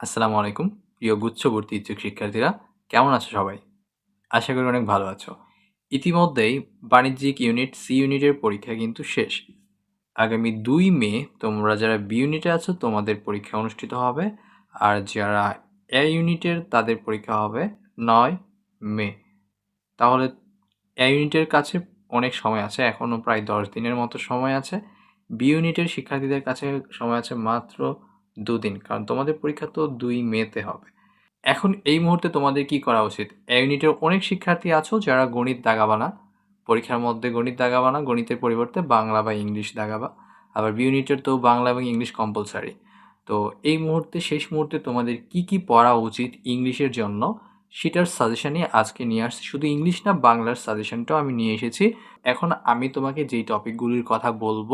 আসসালামু আলাইকুম। প্রিয় গুচ্ছবর্তী ইচ্ছুক শিক্ষার্থীরা, কেমন আছো সবাই? আশা করি অনেক ভালো আছো। ইতিমধ্যেই বাণিজ্যিক ইউনিট সি ইউনিটের পরীক্ষা কিন্তু শেষ। আগামী দুই মে তোমরা যারা বি ইউনিটে আছো, তোমাদের পরীক্ষা অনুষ্ঠিত হবে। আর যারা এ ইউনিটের, তাদের পরীক্ষা হবে নয় মে। তাহলে এ ইউনিটের কাছে অনেক সময় আছে এখনও প্রায় দশ দিনের মতো সময় আছে। বি ইউনিটের শিক্ষার্থীদের কাছে সময় আছে মাত্র দুদিন, কারণ তোমাদের পরীক্ষা তো দুই মেতে হবে। এখন এই মুহূর্তে তোমাদের কি করা উচিত? এ ইউনিটের অনেক শিক্ষার্থী আছো যারা গণিত দাগাবানা পরীক্ষার মধ্যে গণিত দাগাবানা গণিতের পরিবর্তে বাংলা বা ইংলিশ দাগাবা। আবার বি ইউনিটের তো বাংলা এবং ইংলিশ কম্পালসারি তো এই মুহূর্তে, শেষ মুহূর্তে তোমাদের কি কি পড়া উচিত ইংলিশের জন্য, সেটার সাজেশনই আজকে নিয়ে আসছি। শুধু ইংলিশ না, বাংলার সাজেশনটাও আমি নিয়ে এসেছি। এখন আমি তোমাকে যেই টপিকগুলির কথা বলব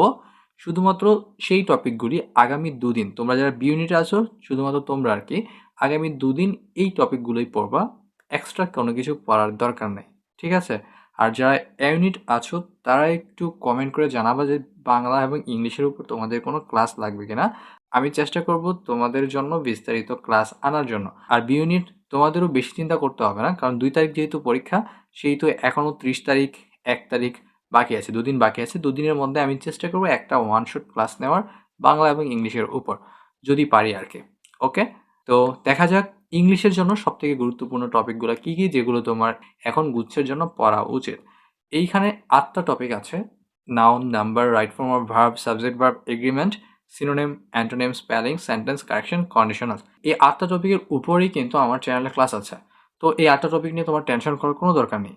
শুধুমাত্র সেই টপিকগুলি আগামী দুদিন, তোমরা যারা বি ইউনিটে আছো, শুধুমাত্র তোমরা আর কি আগামী দুদিন এই টপিকগুলোই পড়বা। এক্সট্রা কোনো কিছু পড়ার দরকার নেই, ঠিক আছে? আর যারা এ ইউনিট আছো, তারা একটু কমেন্ট করে জানাবা যে বাংলা এবং ইংলিশের উপর তোমাদের কোনো ক্লাস লাগবে কিনা। আমি চেষ্টা করব তোমাদের জন্য বিস্তারিত ক্লাস আনার জন্য। আর বি ইউনিট তোমাদেরও বেশি চিন্তা করতে হবে না, কারণ দুই তারিখ যেহেতু পরীক্ষা সেই তো এখনও ত্রিশ তারিখ, এক তারিখ বাকি আছে, দুদিন বাকি আছে। দুদিনের মধ্যে আমি চেষ্টা করব একটা ওয়ান শট ক্লাস নেওয়ার বাংলা এবং ইংলিশের উপর, যদি পারি আর কি। ওকে তো দেখা যাক ইংলিশের জন্য সবথেকে গুরুত্বপূর্ণ টপিকগুলো কী কী, যেগুলো তোমার এখন গুচ্ছের জন্য পড়া উচিত। এইখানে আটটা টপিক আছে। Noun number right form of verb subject verb agreement synonym antonym spelling sentence correction conditional এই আটটা টপিকের উপরেই কিন্তু আমার চ্যানেলে ক্লাস আছে। তো এই আটটা টপিক নিয়ে তোমার টেনশন করার কোনো দরকার নেই।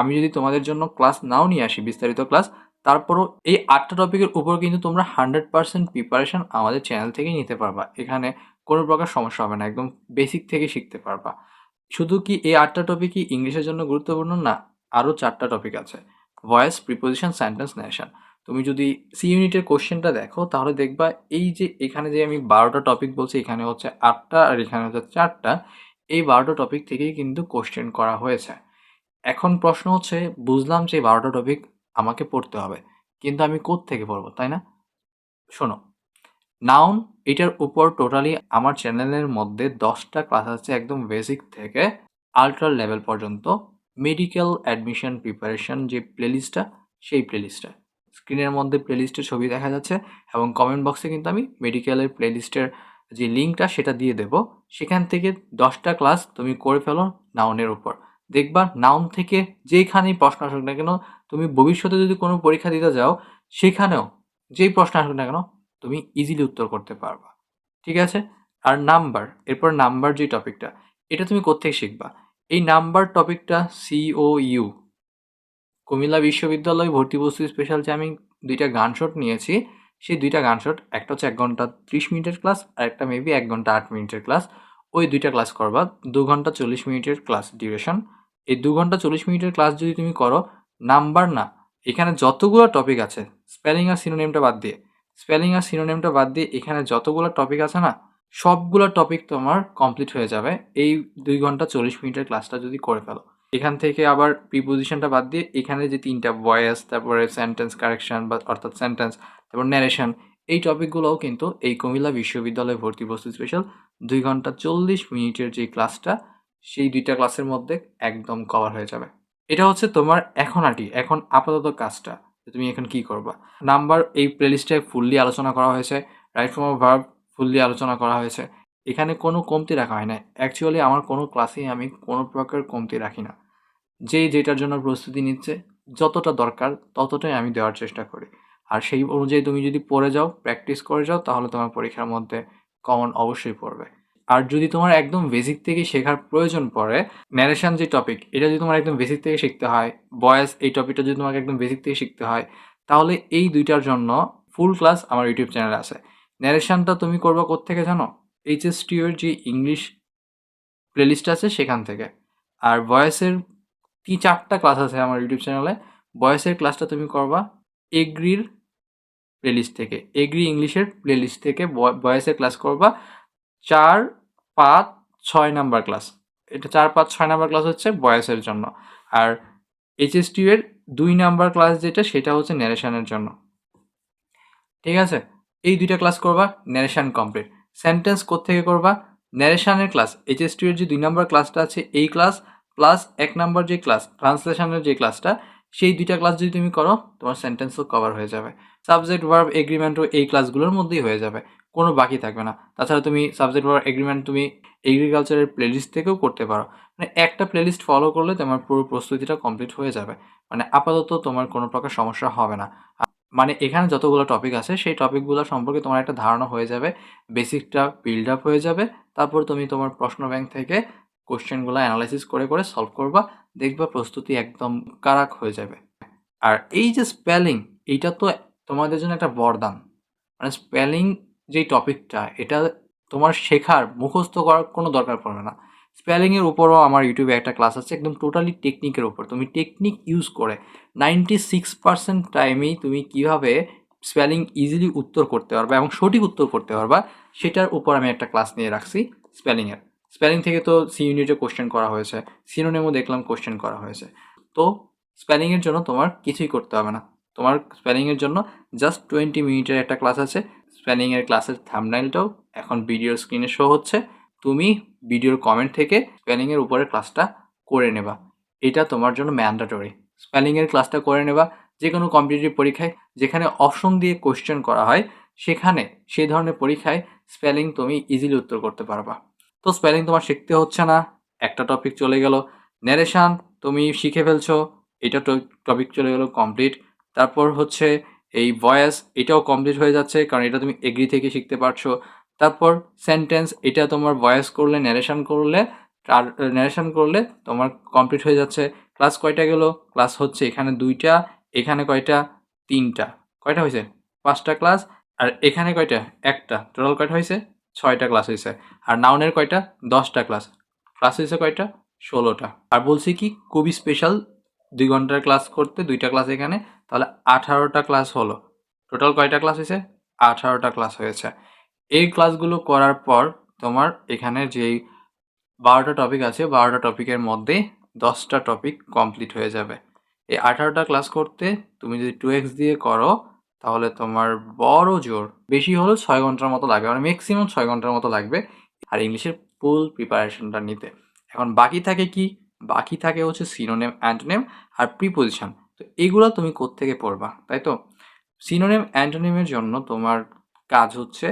আমি যদি তোমাদের জন্য ক্লাস নাও নিয়ে আসি, বিস্তারিত ক্লাস তারপরও এই আটটা টপিকের উপর কিন্তু তোমরা হান্ড্রেড পার্সেন্ট প্রিপারেশন আমাদের চ্যানেল থেকেই নিতে পারবা। এখানে কোনো প্রকার সমস্যা হবে না, একদম বেসিক থেকে শিখতে পারবা। শুধু কি এই আটটা টপিকই ইংলিশের জন্য গুরুত্বপূর্ণ না, আরও চারটা টপিক আছে। ভয়েস প্রিপোজিশন সেন্টেন্স নেশন তুমি যদি সি ইউনিটের কোশ্চেনটা দেখো, তাহলে দেখবা এই যে এখানে যে আমি বারোটা টপিক বলছি, এখানে হচ্ছে আটটা আর এখানে হচ্ছে চারটা, এই বারোটা টপিক থেকেই কিন্তু কোশ্চেন করা হয়েছে। এখন প্রশ্ন হচ্ছে, বুঝলাম যে বারোটা টপিক আমাকে পড়তে হবে, কিন্তু আমি থেকে পড়ব, তাই না? শোনো নাউন এটার উপর টোটালি আমার চ্যানেলের মধ্যে দশটা ক্লাস আছে একদম বেসিক থেকে আল্ট্রা লেভেল পর্যন্ত মেডিকেল অ্যাডমিশন প্রিপারেশন যে প্লেলিস্টটা সেই প্লেলিস্টটা স্ক্রিনের মধ্যে প্লেলিস্টের ছবি দেখা যাচ্ছে এবং কমেন্ট বক্সে কিন্তু আমি মেডিকেলের প্লেলিস্টের যে লিঙ্কটা সেটা দিয়ে দেব। সেখান থেকে দশটা ক্লাস তুমি করে ফেলো নাউনের উপর। দেখবা নাউন থেকে যেইখানেই প্রশ্ন আসুক না কেন, তুমি ভবিষ্যতে যদি কোনো পরীক্ষা দিতে যাও, সেখানেও যেই প্রশ্ন আসুক না কেন, তুমি ইজিলি উত্তর করতে পারবা। ঠিক আছে? আর নাম্বার, এরপর নাম্বার যে টপিকটা, এটা তুমি কোথেকে শিখবা? এই নাম্বার টপিকটা সিও ইউ কুমিল্লা বিশ্ববিদ্যালয় ভর্তি বস্তু স্পেশাল যে আমি দুইটা গান শট নিয়েছি, সেই দুইটা গান শট একটা হচ্ছে এক ঘণ্টা ত্রিশ মিনিটের ক্লাস আর একটা মেবি এক ঘণ্টা আট মিনিটের ক্লাস ওই দুইটা ক্লাস করবা, দু ঘণ্টা চল্লিশ মিনিটের ক্লাস ডিউরেশন এই দু ঘণ্টা চল্লিশ মিনিটের ক্লাস যদি তুমি করো নাম্বার না, এখানে যতগুলো টপিক আছে স্পেলিং আর সিনোনেমটা বাদ দিয়ে স্পেলিং আর সিনোনেমটা বাদ দিয়ে এখানে যতগুলো টপিক আছে না, সবগুলো টপিক তোমার কমপ্লিট হয়ে যাবে এই দুই ঘণ্টা চল্লিশ মিনিটের ক্লাসটা যদি করে ফেলো। এখান থেকে আবার প্রিপোজিশনটা বাদ দিয়ে এখানে যে তিনটা ভয়েস তারপরে সেন্টেন্স কারেকশন বা অর্থাৎ সেন্টেন্স তারপর ন্যারেশন এই টপিকগুলোও কিন্তু এই কুমিল্লা বিশ্ববিদ্যালয়ে ভর্তি বস্তু স্পেশাল দুই ঘণ্টা চল্লিশ মিনিটের যে ক্লাসটা সেই দুইটা ক্লাসের মধ্যে একদম কভার হয়ে যাবে। এটা হচ্ছে তোমার এখন আর কি, এখন আপাতত কাজটা তুমি এখন কি করবা। নাম্বার এই প্লেলিস্টে ফুললি আলোচনা করা হয়েছে রাইট ফর্ম ভার্ব ফুললি আলোচনা করা হয়েছে। এখানে কোনো কমতি রাখা হয় না অ্যাকচুয়ালি আমার কোনো ক্লাসেই আমি কোনো প্রকার কমতি রাখি না। যেই যেটার জন্য প্রস্তুতি নিচ্ছে, যতটা দরকার ততটাই আমি দেওয়ার চেষ্টা করি। আর সেই অনুযায়ী তুমি যদি পড়ে যাও প্র্যাকটিস করে যাও, তাহলে তোমার পরীক্ষার মধ্যে কমন অবশ্যই পড়বে। আর যদি তোমার একদম বেসিক থেকে শেখার প্রয়োজন পড়ে ন্যারেশন যে টপিক এটা যদি তোমার একদম বেসিক থেকে শিখতে হয় বয়েস এই টপিকটা যদি তোমাকে একদম বেসিক থেকে শিখতে হয়, তাহলে এই দুইটার জন্য ফুল ক্লাস আমার ইউটিউব চ্যানেলে আছে। ন্যারেশনটা তুমি করব থেকে জানো? এইচএস টিউর যে ইংলিশ প্লেলিস্ট আছে সেখান থেকে। আর ভয়েসের তিন চারটা ক্লাস আছে আমার ইউটিউব চ্যানেলে ভয়েসের ক্লাসটা তুমি করবা এগ্রির প্লেলিস্ট থেকে। এগ্রি ইংলিশের প্লেলিস্ট থেকে ভয়েসের ক্লাস করবা চার পাঁচ, ছয় নাম্বার ক্লাস। এটা চার, পাঁচ, ছয় নাম্বার ক্লাস হচ্ছে বয়সের জন্য। আর এইচএসটি এর দুই নাম্বার ক্লাস যেটা, সেটা হচ্ছে ন্যারেশনের জন্য। ঠিক আছে? এই দুইটা ক্লাস করবা ন্যারেশন কমপ্লিট সেন্টেন্স থেকে করবা? ন্যারেশনের ক্লাস। এইচএস এর যে দুই নাম্বার ক্লাসটা আছে, এই ক্লাস প্লাস এক নাম্বার যে ক্লাস ট্রান্সলেশনের যে ক্লাসটা সেই দুইটা ক্লাস যদি তুমি করো, তোমার সেন্টেন্সও কভার হয়ে যাবে। সাবজেক্ট ভার্ব এগ্রিমেন্টও এই ক্লাসগুলোর মধ্যেই হয়ে যাবে। কোনো বাকি থাকবে না। তাছাড়া তুমি সাবজেক্ট ভার্ব এগ্রিমেন্ট তুমি এগ্রিকালচারের প্লেলিস্ট থেকেও করতে পারো। মানে একটা প্লেলিস্ট ফলো করলে তোমার পুরো প্রস্তুতিটা কমপ্লিট হয়ে যাবে। মানে আপাতত তোমার কোনো প্রকার সমস্যা হবে না। মানে এখানে যতগুলো টপিক আছে, সেই টপিকগুলো সম্পর্কে তোমার একটা ধারণা হয়ে যাবে বেসিকটা বিল্ড আপ হয়ে যাবে। তারপর তুমি তোমার প্রশ্ন ব্যাংক থেকে কোশ্চেনগুলো অ্যানালাইসিস করে করে সলভ করবা। দেখবা প্রস্তুতি একদম কারাক হয়ে যাবে। আর এই যে স্পেলিং এইটা তো তোমাদের জন্য একটা বরদান। মানে স্পেলিং যেই টপিকটা এটা তোমার শেখার, মুখস্থ করার কোনো দরকার পড়বে না। স্পেলিংয়ের উপরও আমার ইউটিউবে একটা ক্লাস আছে, একদম টোটালি টেকনিকের উপর। তুমি টেকনিক ইউজ করে নাইনটি সিক্স পার্সেন্ট টাইমেই তুমি কীভাবে স্পেলিং ইজিলি উত্তর করতে পারবা এবং সঠিক উত্তর করতে পারবা, সেটার উপর আমি একটা ক্লাস নিয়ে রাখছি স্পেলিংয়ের স্পেলিং থেকে তো সি ইউনিটে কোশ্চেন করা হয়েছে সিনোনেমও দেখলাম কোশ্চেন করা হয়েছে। তো স্পেলিংয়ের জন্য তোমার কিছুই করতে হবে না। তোমার স্পেলিংয়ের জন্য জাস্ট টোয়েন্টি মিনিটের একটা ক্লাস আছে। স্পেলিংয়ের ক্লাসের থামনাইলটাও এখন ভিডিওর স্ক্রিনে শো হচ্ছে। তুমি ভিডিওর কমেন্ট থেকে স্পেলিংয়ের উপরে ক্লাসটা করে নেবা। এটা তোমার জন্য ম্যান্ডাটরি স্পেলিংয়ের ক্লাসটা করে নেবা যে কোনো কম্পিটিটিভ পরীক্ষায়, যেখানে অপশন দিয়ে কোশ্চেন করা হয়, সেখানে সেই ধরনের পরীক্ষায় স্পেলিং তুমি ইজিলি উত্তর করতে পারবা। তো স্পেলিং তোমার শিখতে হচ্ছে না। একটা টপিক চলে গেল। ন্যারেশান তুমি শিখে ফেলছো। এটা টপিক চলে গেল কমপ্লিট তারপর হচ্ছে এই ভয়েস এটাও কমপ্লিট হয়ে যাচ্ছে, কারণ এটা তুমি এগ্রি থেকে শিখতে পারছ। তারপর সেন্টেন্স এটা তোমার ভয়েস করলে ন্যারেশন করলে ন্যারেশন করলে তোমার কমপ্লিট হয়ে যাচ্ছে। ক্লাস কয়টা গেল? ক্লাস হচ্ছে এখানে দুইটা, এখানে কয়টা? তিনটা। কয়টা হয়েছে? পাঁচটা ক্লাস আর এখানে কয়টা? একটা। টোটাল কয়টা হয়েছে? ছয়টা ক্লাস হয়েছে আর নাউনের কয়টা? দশটা ক্লাস। ক্লাস হয়েছে কয়টা? ষোলোটা। আর বলছি কি, খুবই স্পেশাল দুই ঘণ্টার ক্লাস করতে দুইটা ক্লাস এখানে, তাহলে আঠারোটা ক্লাস হলো। টোটাল কয়টা ক্লাস হয়েছে আঠারোটা ক্লাস হয়েছে। এই ক্লাসগুলো করার পর তোমার এখানে যেই বারোটা টপিক আছে, বারোটা টপিকের মধ্যে দশটা টপিক কমপ্লিট হয়ে যাবে। এই আঠারোটা ক্লাস করতে তুমি যদি টু এক্স দিয়ে করো তাহলে তোমার বড় জোর। বেশি হলেও ছয় ঘণ্টার মতো লাগবে মানে ম্যাক্সিমাম ছয় ঘণ্টার মতো লাগবে আর ইংলিশের ফুল প্রিপারেশনটা নিতে। এখন বাকি থাকে কি? বাকি থাকে হচ্ছে সিনোনেম অ্যান্টোনেম আর প্রিপোজিশন তো এগুলো তুমি কোত্থেকে পড়বা, তাই তো? সিনোনেম অ্যান্টোনেমের জন্য তোমার কাজ হচ্ছে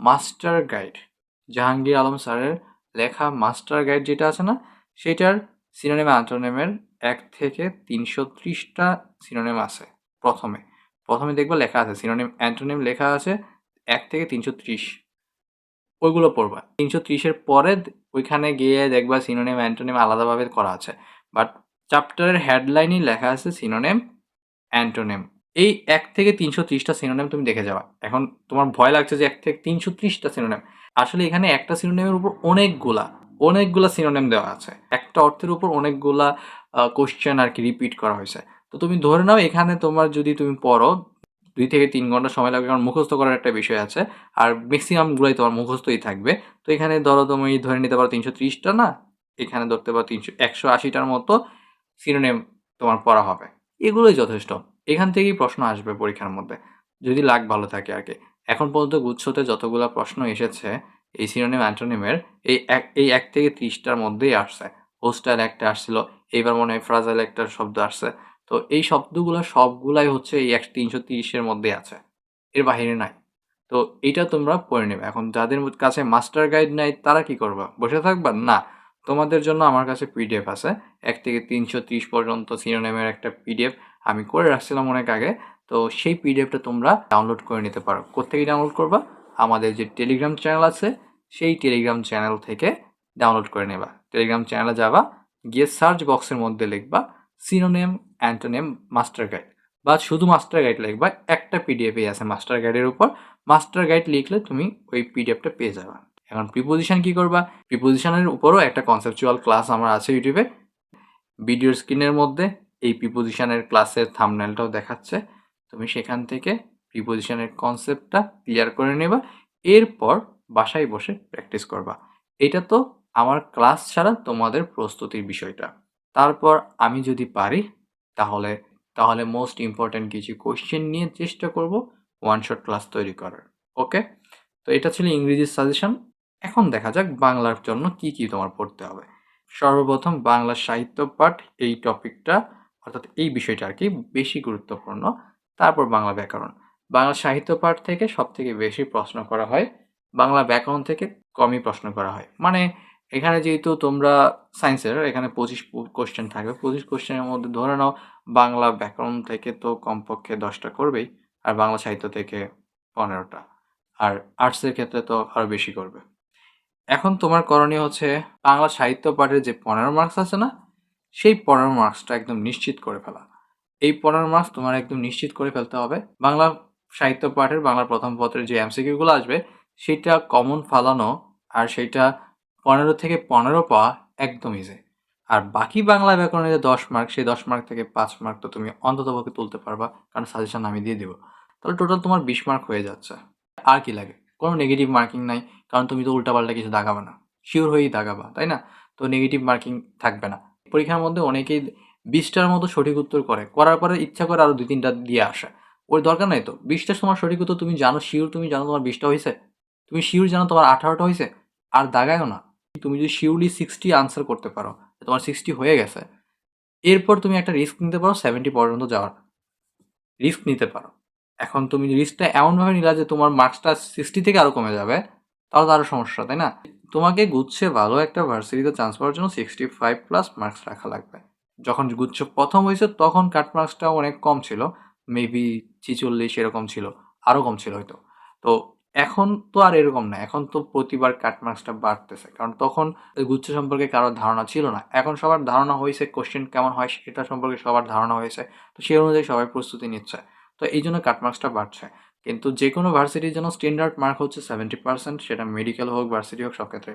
মাস্টার গাইড জাহাঙ্গীর আলম স্যারের লেখা মাস্টার গাইড যেটা আছে না, সেটার সিনোনেম অ্যান্টোনেমের এক থেকে তিনশো ত্রিশটা সিনোনেম আছে প্রথমে। প্রথমে দেখব লেখা আছে সিনোনিম অ্যান্টোনেম লেখা আছে, এক থেকে তিনশো ত্রিশ। ওইগুলো পড়বা। তিনশো ত্রিশের পরে ওইখানে গিয়ে দেখবা সিনোনেম অ্যান্টোনেম আলাদাভাবে করা আছে। বাট চ্যাপ্টারের হেডলাইনই লেখা আছে সিনোনেম অ্যান্টোনেম এই এক থেকে তিনশো ত্রিশটা সিনোনেম তুমি দেখে যাওয়া এখন তোমার ভয় লাগছে যে এক থেকে তিনশো ত্রিশটা সিনোনেম আসলে এখানে একটা সিনোনেমের উপর অনেকগুলা অনেকগুলা সিনোনেম দেওয়া আছে। একটা অর্থের উপর অনেকগুলা কোশ্চেন আর কি রিপিট করা হয়েছে। তো তুমি ধরে নাও এখানে তোমার যদি তুমি পড়ো, দুই থেকে তিন ঘণ্টা সময় লাগবে, কারণ মুখস্থ করার একটা বিষয় আছে। আর ম্যাক্সিমামগুলোই তোমার মুখস্থই থাকবে। তো এখানে ধরো তুমি ধরে নিতে পারো তিনশো ত্রিশটা না? এখানে ধরতে পারো তিনশো একশো আশিটার মতো সিনোনেম তোমার পড়া হবে। এগুলোই যথেষ্ট। এখান থেকেই প্রশ্ন আসবে পরীক্ষার মধ্যে। যদি লাগ ভালো থাকে আর কি। এখন পর্যন্ত গুচ্ছতে যতগুলো প্রশ্ন এসেছে, এই সিনোনিম অ্যান্টোনিমের এই এক এই এক থেকে ত্রিশটার মধ্যেই আসছে। হোস্টাইল একটা আসছিল, এইবার মনে হয় ফ্রাজাইল একটা শব্দ আসছে। তো এই শব্দগুলো সবগুলাই হচ্ছে এই এক তিনশো তিরিশের মধ্যে আছে। এর বাহিরে নাই। তো এটা তোমরা পড়ে নেবে। এখন যাদের কাছে মাস্টার গাইড নাই, তারা কি করবা? বসে থাকবা? না। তোমাদের জন্য আমার কাছে পিডিএফ আছে। এক থেকে তিনশো ত্রিশ পর্যন্ত সিনোনেমের একটা পিডিএফ আমি করে রাখছিলাম অনেক আগে। তো সেই পিডিএফটা তোমরা ডাউনলোড করে নিতে পারো। কোথেকে ডাউনলোড করবা? আমাদের যে টেলিগ্রাম চ্যানেল আছে, সেই টেলিগ্রাম চ্যানেল থেকে ডাউনলোড করে নেবা। টেলিগ্রাম চ্যানেলে যাবা, গিয়ে সার্চ বক্সের মধ্যে লিখবা। সিনোনেম অ্যান্টোনেম মাস্টার গাইড বা শুধু মাস্টার গাইড লিখবা, একটা পিডিএফই আছে মাস্টার গাইডের উপর। মাস্টার গাইড লিখলে তুমি ওই পিডিএফটা পেয়ে যাবা। এখন প্রিপোজিশন কি করবা? প্রিপোজিশনের উপরও একটা কনসেপচুয়াল ক্লাস আমার আছে ইউটিউবে। ভিডিওর স্ক্রিনের মধ্যে এই প্রিপোজিশনের ক্লাসের থামনেলটাও দেখাচ্ছে। তুমি সেখান থেকে প্রিপোজিশনের কনসেপ্টটা ক্লিয়ার করে নেবা। এরপর বাসায় বসে প্র্যাকটিস করবা। এটা তো আমার ক্লাস ছাড়া তোমাদের প্রস্তুতির বিষয়টা। তারপর আমি যদি পারি, তাহলে তাহলে মোস্ট ইম্পর্ট্যান্ট কিছু কোশ্চেন নিয়ে চেষ্টা করব ওয়ান শট ক্লাস তৈরি করার ওকে তো এটা ছিল ইংরেজির সাজেশন এখন দেখা যাক বাংলার জন্য কি কি তোমার পড়তে হবে। সর্বপ্রথম বাংলা সাহিত্য পাঠ এই টপিকটা অর্থাৎ এই বিষয়টা আর কি বেশি গুরুত্বপূর্ণ। তারপর বাংলা ব্যাকরণ। বাংলা সাহিত্য পাঠ থেকে সব থেকে বেশি প্রশ্ন করা হয়। বাংলা ব্যাকরণ থেকে কমই প্রশ্ন করা হয়। মানে এখানে যেহেতু তোমরা সায়েন্সের এখানে পঁচিশ কোশ্চেন থাকবে। পঁচিশ কোশ্চেনের মধ্যে ধরে নাও, বাংলা ব্যাকরণ থেকে তো কমপক্ষে দশটা করবেই, আর বাংলা সাহিত্য থেকে পনেরোটা। আর আর্টসের ক্ষেত্রে তো আরও বেশি করবে। এখন তোমার করণীয় হচ্ছে, বাংলা সাহিত্য পাঠের যে পনেরো মার্কস আছে না, সেই পনেরো মার্কসটা একদম নিশ্চিত করে ফেলা। এই পনেরো মার্কস তোমার একদম নিশ্চিত করে ফেলতে হবে। বাংলা সাহিত্য পাঠের বাংলা প্রথম পত্রের যে এমসিকিউগুলো আসবে, সেটা কমন ফালানো, আর সেটা পনেরো থেকে পনেরো পাওয়া একদম ইজি আর বাকি বাংলা ব্যাকরণের যে দশ মার্ক সেই দশ মার্ক থেকে পাঁচ মার্ক তো তুমি অন্ততপক্ষে তুলতে পারবা, কারণ সাজেশন আমি দিয়ে দিব। তাহলে টোটাল তোমার বিশ মার্ক হয়ে যাচ্ছে। আর কি লাগে? কোনো নেগেটিভ মার্কিং নাই, কারণ তুমি তো উল্টাপাল্টা কিছু দাগাবে না। শিওর হয়েই দাগাবা, তাই না? তো নেগেটিভ মার্কিং থাকবে না। পরীক্ষার মধ্যে অনেকেই বিশটার মতো সঠিক উত্তর করে, করার পরে ইচ্ছা করে আরও দুই তিনটা দিয়ে আসে। ওর দরকার নাই তো? বিশটা তোমার সঠিক উত্তর তুমি জানো শিওর তুমি জানো তোমার বিশটা হয়েছে তুমি শিওর জানো তোমার আঠারোটা হয়েছে আর দাগায়ও না। তুমি যদি শিওরলি সিক্সটি আনসার করতে পারো তোমার সিক্সটি হয়ে গেছে, এরপর তুমি একটা রিস্ক নিতে পারো সেভেন্টি পর্যন্ত যাওয়ার। রিস্ক নিতে পারো। এখন তুমি রিস্কটা এমনভাবে নিলা যে তোমার মার্কসটা সিক্সটি থেকে আরও কমে যাবে, তাহলে তো আরও সমস্যা, তাই না? তোমাকে গুচ্ছে ভালো একটা ভার্সিটিতে চান্স পাওয়ার জন্য সিক্সটি ফাইভ প্লাস মার্কস রাখা লাগবে। যখন গুচ্ছ প্রথম হয়েছে, তখন কাট মার্কসটা অনেক কম ছিল মেবি ছিচল্লিশ এরকম ছিল আরও কম ছিল হয়তো। তো এখন তো আর এরকম না। এখন তো প্রতিবার কাট মার্কসটা বাড়তেছে। কারণ তখন গুচ্ছ সম্পর্কে কারোর ধারণা ছিল না। এখন সবার ধারণা হয়েছে কোশ্চেন কেমন হয় সেটা সম্পর্কে সবার ধারণা হয়েছে। তো সেই অনুযায়ী সবাই প্রস্তুতি নিচ্ছে। তো এই জন্য কাট মার্কসটা বাড়ছে। কিন্তু যে কোনো ভার্সিটির জন্য স্ট্যান্ডার্ড মার্ক হচ্ছে সেভেন্টি পার্সেন্ট সেটা মেডিকেল হোক ভার্সিটি হোক, সব ক্ষেত্রে।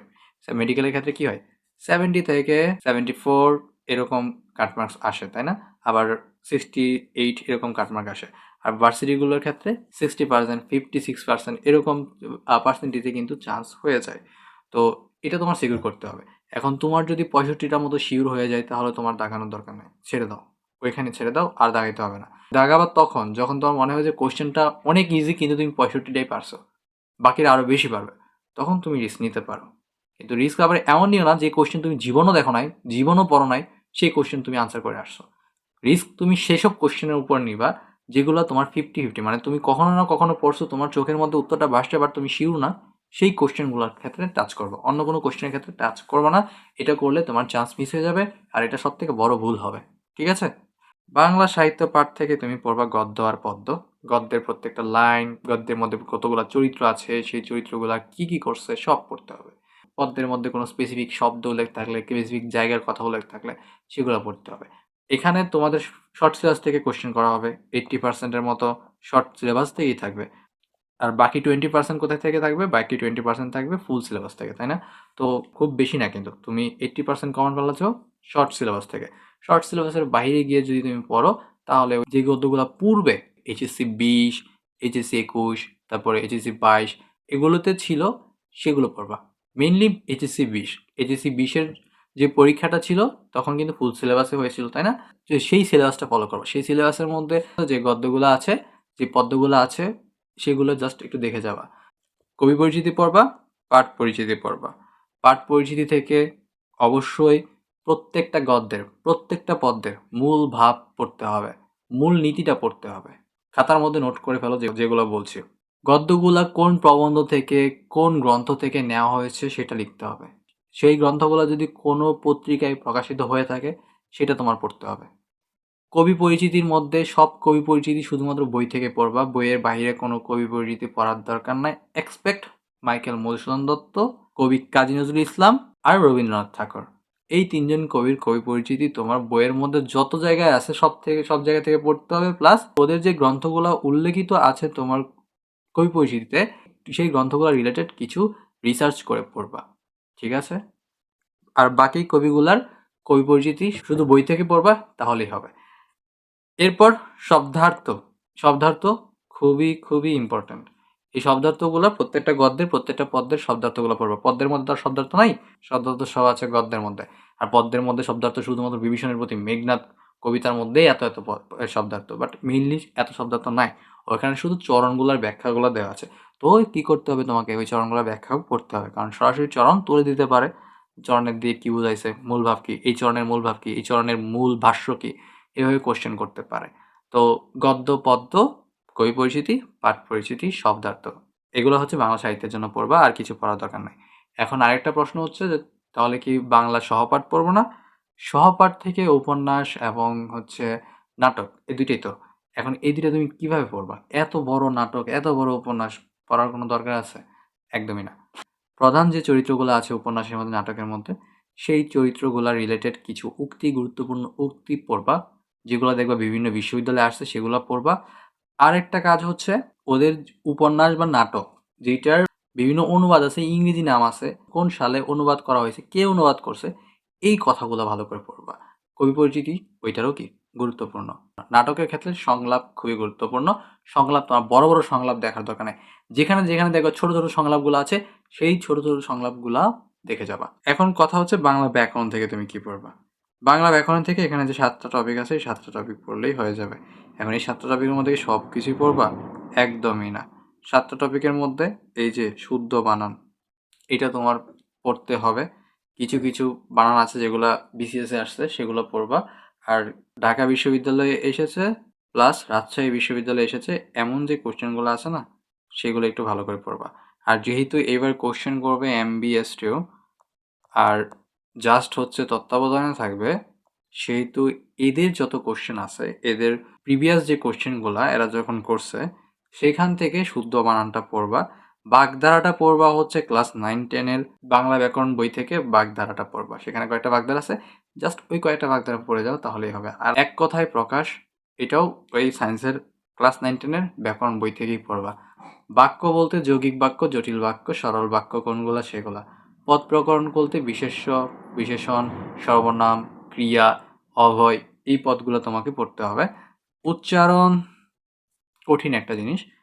মেডিকেলের ক্ষেত্রে কী হয়? সেভেন্টি থেকে সেভেন্টি ফোর এরকম কাট মার্কস আসে, তাই না? আবার সিক্সটি এইট এরকম কাটমার্ক আসে। আর ভার্সিটিগুলোর ক্ষেত্রে sixty percent fifty six percent এরকম পার্সেন্টেজে কিন্তু চান্স হয়ে যায়। তো এটা তোমার সিকিউর করতে হবে। এখন তোমার যদি পঁয়ষট্টিটার মতো শিওর হয়ে যায়, তাহলে তোমার দাগানোর দরকার নেই। ছেড়ে দাও। ওইখানে ছেড়ে দাও, আর দাগাইতে হবে না। দাগাবার তখন, যখন তোমার মনে হয় যে কোশ্চেনটা অনেক ইজি কিন্তু তুমি পঁয়ষট্টিটাই পারছ। বাকিরা আরও বেশি পারবে। তখন তুমি রিস্ক নিতে পারো। কিন্তু রিস্ক আবার এমন নিও না, যে কোশ্চেন তুমি জীবনও দেখো নাই, জীবনও পড়ো নাই, সেই কোশ্চেন তুমি আনসার করে আসছো। রিস্ক তুমি সেসব কোশ্চেনের উপর নিবা যেগুলো তোমার ফিফটি ফিফটি মানে তুমি কখনো না কখনো পড়ছো, তোমার চোখের মধ্যে উত্তরটা বাসছে বাট তুমি শিওর না, সেই কোশ্চেনগুলোর ক্ষেত্রে টাচ করব। অন্য কোনো কোশ্চেনের ক্ষেত্রে টাচ করব না। এটা করলে তোমার চান্স মিস হয়ে যাবে, আর এটা সব থেকে বড় ভুল হবে। ঠিক আছে? বাংলা সাহিত্য পাঠ থেকে তুমি পড়বা গদ্য আর পদ্য। গদ্যের প্রত্যেকটা লাইন গদ্যের মধ্যে কতগুলো চরিত্র আছে, সেই চরিত্রগুলা কি কি করছে, সব পড়তে হবে। পদ্মের মধ্যে কোনো স্পেসিফিক শব্দ উল্লেখ থাকলে স্পেসিফিক জায়গার কথা উল্লেখ থাকলে, সেগুলো পড়তে হবে। এখানে তোমাদের শর্ট সিলেবাস থেকে কোশ্চেন করা হবে। এইট্টি পার্সেন্টের মতো শর্ট সিলেবাস থেকেই থাকবে। আর বাকি টোয়েন্টি পার্সেন্ট কোথায় থেকে থাকবে? বাকি টোয়েন্টি পার্সেন্ট থাকবে ফুল সিলেবাস থেকে, তাই না? তো খুব বেশি না কিন্তু। তুমি এইট্টি পার্সেন্ট কমন পাল্লাছো শর্ট সিলেবাস থেকে। শর্ট সিলেবাসের বাইরে গিয়ে যদি তুমি পড়ো, তাহলে যে গদ্যগুলো পূর্বে এইচএসসি বিশ এইচএসসি একুশ, তারপরে এইচএসসি বাইশ, এগুলোতে ছিল, সেগুলো পড়বা। মেনলি এইচএসসি বিশ। এইচএসসি বিশের যে পরীক্ষাটা ছিল, তখন কিন্তু ফুল সিলেবাসে হয়েছিল, তাই না? যে সেই সিলেবাসটা ফলো করব। সেই সিলেবাসের মধ্যে যে গদ্যগুলো আছে, যে পদ্মগুলো আছে, সেগুলো জাস্ট একটু দেখে যাবা। কবি পরিচিতি পড়বা, পাঠ পরিচিতি পড়বা। পাঠ পরিচিতি থেকে অবশ্যই প্রত্যেকটা গদ্যের, প্রত্যেকটা পদ্মের মূল ভাব পড়তে হবে, মূল নীতিটা পড়তে হবে। খাতার মধ্যে নোট করে ফেলো যে, যেগুলো বলছি। গদ্যগুলা কোন প্রবন্ধ থেকে, কোন গ্রন্থ থেকে নেওয়া হয়েছে সেটা লিখতে হবে। সেই গ্রন্থগুলো যদি কোনো পত্রিকায় প্রকাশিত হয়ে থাকে, সেটা তোমার পড়তে হবে। কবি পরিচিতির মধ্যে সব কবি পরিচিতি শুধুমাত্র বই থেকে পড়বা। বইয়ের বাইরে কোনো কবি পরিচিতি পড়ার দরকার নাই। এক্সপেক্ট মাইকেল মধুসূদন দত্ত, কবি কাজী নজরুল ইসলাম আর রবীন্দ্রনাথ ঠাকুর। এই তিনজন কবির কবি পরিচিতি তোমার বইয়ের মধ্যে যত জায়গায় আছে সব থেকে, সব জায়গা থেকে পড়তে হবে। প্লাস ওদের যে গ্রন্থগুলো উল্লেখিত আছে তোমার কবি পরিচিতিতে, সেই গ্রন্থগুলো রিলেটেড কিছু রিসার্চ করে পড়বা। ঠিক আছে? আর বাকি কবিগুলার কবি পরিচিতি শুধু বই থেকে পড়বা, তাহলেই হবে। এরপর শব্দার্থ। শব্দার্থ খুবই খুবই ইম্পর্ট্যান্ট এই শব্দার্থগুলো প্রত্যেকটা গদ্যের, প্রত্যেকটা পদ্মের শব্দার্থগুলো পড়বা। পদ্মের মধ্যে তার শব্দার্থ নাই? শব্দার্থ সব আছে গদ্যের মধ্যে। আর পদ্মের মধ্যে শব্দার্থ শুধুমাত্র বিভীষণের প্রতি মেঘনাথ কবিতার মধ্যেই এত এত শব্দার্থ বাট মেইনলি এত শব্দার্থ নাই। ওখানে শুধু চরণগুলোর ব্যাখ্যাগুলো দেওয়া আছে। তো কি করতে হবে তোমাকে? ওই চরণগুলোর ব্যাখ্যাও পড়তে হবে। কারণ সরাসরি চরণ তুলে দিতে পারে। চরণের দিয়ে কী বুঝাইছে? মূল ভাব কি? এই চরণের মূল ভাব কি? এই চরণের মূল ভাষ্য কী? এভাবে কোশ্চেন করতে পারে। তো গদ্য, পদ্য, কবি পরিচিতি, পাঠ পরিচিতি, শব্দার্থ, এগুলো হচ্ছে বাংলা সাহিত্যের জন্য পড়বা, আর কিছু পড়ার দরকার নাই। এখন আরেকটা প্রশ্ন হচ্ছে যে, তাহলে কি বাংলা সহপাঠ পড়ব না? সহপাঠ থেকে উপন্যাস এবং হচ্ছে নাটক, এই দুইটাই তো। এখন এই দুইটা তুমি কীভাবে পড়বা? এত বড় নাটক, এত বড় উপন্যাস পড়ার কোনো দরকার আছে? একদমই না। প্রধান যে চরিত্রগুলো আছে উপন্যাসের মধ্যে, নাটকের মধ্যে, সেই চরিত্রগুলো রিলেটেড কিছু উক্তি, গুরুত্বপূর্ণ উক্তি পড়বা, যেগুলো দেখবা বিভিন্ন বিশ্ববিদ্যালয়ে আসছে, সেগুলো পড়বা। আরেকটা কাজ হচ্ছে ওদের উপন্যাস বা নাটক যেটার বিভিন্ন অনুবাদ আছে, ইংরেজি নাম আছে, কোন সালে অনুবাদ করা হয়েছে, কে অনুবাদ করছে এই কথাগুলো ভালো করে পড়বা। কবি পরিচিতি ওইটারও কি গুরুত্বপূর্ণ? নাটকের ক্ষেত্রে সংলাপ খুবই গুরুত্বপূর্ণ। সংলাপ তোমার বড় বড় সংলাপ দেখার দরকার নেই। যেখানে যেখানে দেখো ছোট ছোট সংলাপগুলো আছে, সেই ছোট ছোট সংলাপগুলা দেখে যাবা। এখন কথা হচ্ছে বাংলা ব্যাকরণ থেকে তুমি কি পড়বা? বাংলা ব্যাকরণ থেকে এখানে যে সাতটা টপিক আছে, এই সাতটা টপিক পড়লেই হয়ে যাবে। এখন এই সাতটা টপিকের মধ্যে সব কিছুই পড়বা? একদমই না। সাতটা টপিকের মধ্যে এই যে শুদ্ধ বানান, এটা তোমার পড়তে হবে। কিছু কিছু বানান আছে যেগুলো বিসিএসে আসছে, সেগুলো পড়বা। আর ঢাকা বিশ্ববিদ্যালয়ে এসেছে প্লাস রাজশাহী বিশ্ববিদ্যালয়ে এসেছে, এমন যে কোশ্চেনগুলো আছে না, সেগুলো একটু ভালো করে পড়বা। আর যেহেতু এবার কোশ্চেন করবে এমবিএসটিও আর জাস্ট হচ্ছে তত্ত্বাবধানে থাকবে, সেহেতু এদের যত কোশ্চেন আছে, এদের প্রিভিয়াস যে কোশ্চেনগুলো এরা যখন করছে, সেখান থেকে শুদ্ধ বানানটা পড়বা। বাগধারাটা পড়বা হচ্ছে ক্লাস নাইন টেনের বাংলা ব্যাকরণ বই থেকে বাগধারাটা পড়বা। সেখানে কয়েকটা বাগধারা আছে। জাস্ট ওই কয়েকটা বাগধারা পড়ে যাও, তাহলেই হবে। আর এক কথায় প্রকাশ, এটাও ওই সায়েন্সের ক্লাস নাইন টেনের ব্যাকরণ বই থেকেই পড়বা। বাক্য বলতে যৌগিক বাক্য, জটিল বাক্য, সরল বাক্য কোনগুলো সেগুলা। পদ প্রকরণ বলতে বিশেষ্য, বিশেষণ, সর্বনাম, ক্রিয়া, অভয়, এই পদগুলো তোমাকে পড়তে হবে। উচ্চারণ কঠিন একটা জিনিস।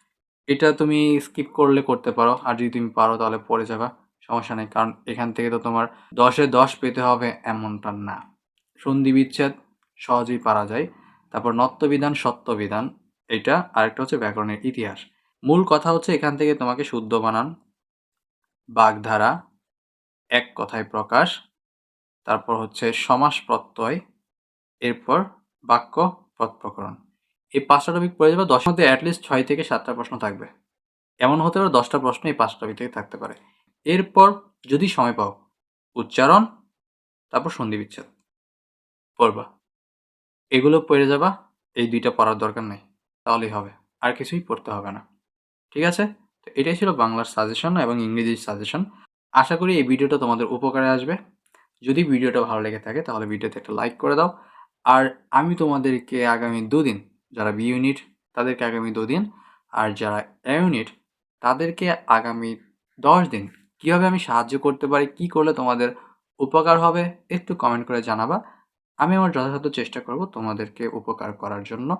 এটা তুমি স্কিপ করলে করতে পারো। আর যদি তুমি পারো তাহলে পড়ে যাবা। সমস্যা নেই। কারণ এখান থেকে তো তোমার দশে দশ পেতে হবে এমনটা না। সন্ধি বিচ্ছেদ, সহজেই পারা যায়। তারপর নত্যবিধান, সত্যবিধান। এটা আরেকটা হচ্ছে ব্যাকরণের ইতিহাস। মূল কথা হচ্ছে এখান থেকে তোমাকে শুদ্ধ বানান। বাগধারা, এক কথায় প্রকাশ। তারপর হচ্ছে সমাস প্রত্যয়। এরপর বাক্য পদ প্রকরণ। এই পাঁচটা টপিক পড়ে যাবে দশ মধ্যে অ্যাটলিস্ট ছয় থেকে সাতটা প্রশ্ন থাকবে। এমন হতে পারে দশটা প্রশ্ন এই পাঁচটা টপিক থেকে থাকতে পারে। এরপর যদি সময় পাও, উচ্চারণ, তারপর সন্ধি বিচ্ছেদ পড়বা। এগুলো পড়ে যাবা, এই দুইটা পড়ার দরকার নেই, তাহলেই হবে, আর কিছুই পড়তে হবে না। ঠিক আছে? তো এটাই ছিল বাংলার সাজেশন এবং ইংরেজির সাজেশন আশা করি এই ভিডিওটা তোমাদের উপকারে আসবে। যদি ভিডিওটা ভালো লেগে থাকে, তাহলে ভিডিওতে একটা লাইক করে দাও। আর আমি তোমাদেরকে আগামী দুদিন যারা বি ইউনিট তাদেরকে আগামী দুদিন, আর যারা এ ইউনিট তাদেরকে আগামী দশ দিন। কীভাবে আমি সাহায্য করতে পারি, কি করলে তোমাদের উপকার হবে, একটু কমেন্ট করে জানাবা। আমি আমার যথাসাধ্য চেষ্টা করব তোমাদেরকে উপকার করার জন্য।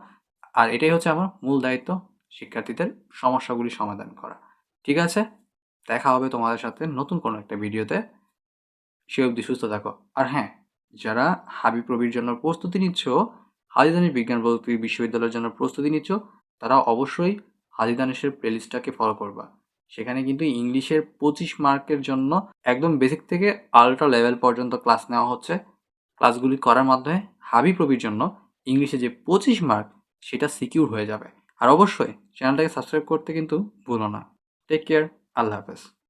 আর এটাই হচ্ছে আমার মূল দায়িত্ব, শিক্ষার্থীদের সমস্যাগুলি সমাধান করা। ঠিক আছে? দেখা হবে তোমাদের সাথে নতুন কোনো একটা ভিডিওতে। সে অবধি সুস্থ থাকো। আর হ্যাঁ যারা হাবি প্রবির জন্য প্রস্তুতি নিচ্ছ হাজিদানিস বিজ্ঞান প্রযুক্তি বিশ্ববিদ্যালয়ের জন্য প্রস্তুতি নিচ্ছ, তারা অবশ্যই হাজিদানিসের প্লেলিস্টটাকে ফলো করবা। সেখানে কিন্তু ইংলিশের পঁচিশ মার্কের জন্য একদম বেসিক থেকে আলট্রা লেভেল পর্যন্ত ক্লাস নেওয়া হচ্ছে। ক্লাসগুলি করার মাধ্যমে হাবি প্রবির জন্য ইংলিশে যে পঁচিশ মার্ক, সেটা সিকিউর হয়ে যাবে। আর অবশ্যই চ্যানেলটাকে সাবস্ক্রাইব করতে কিন্তু ভুলো না। টেক কেয়ার আল্লাহ হাফেজ।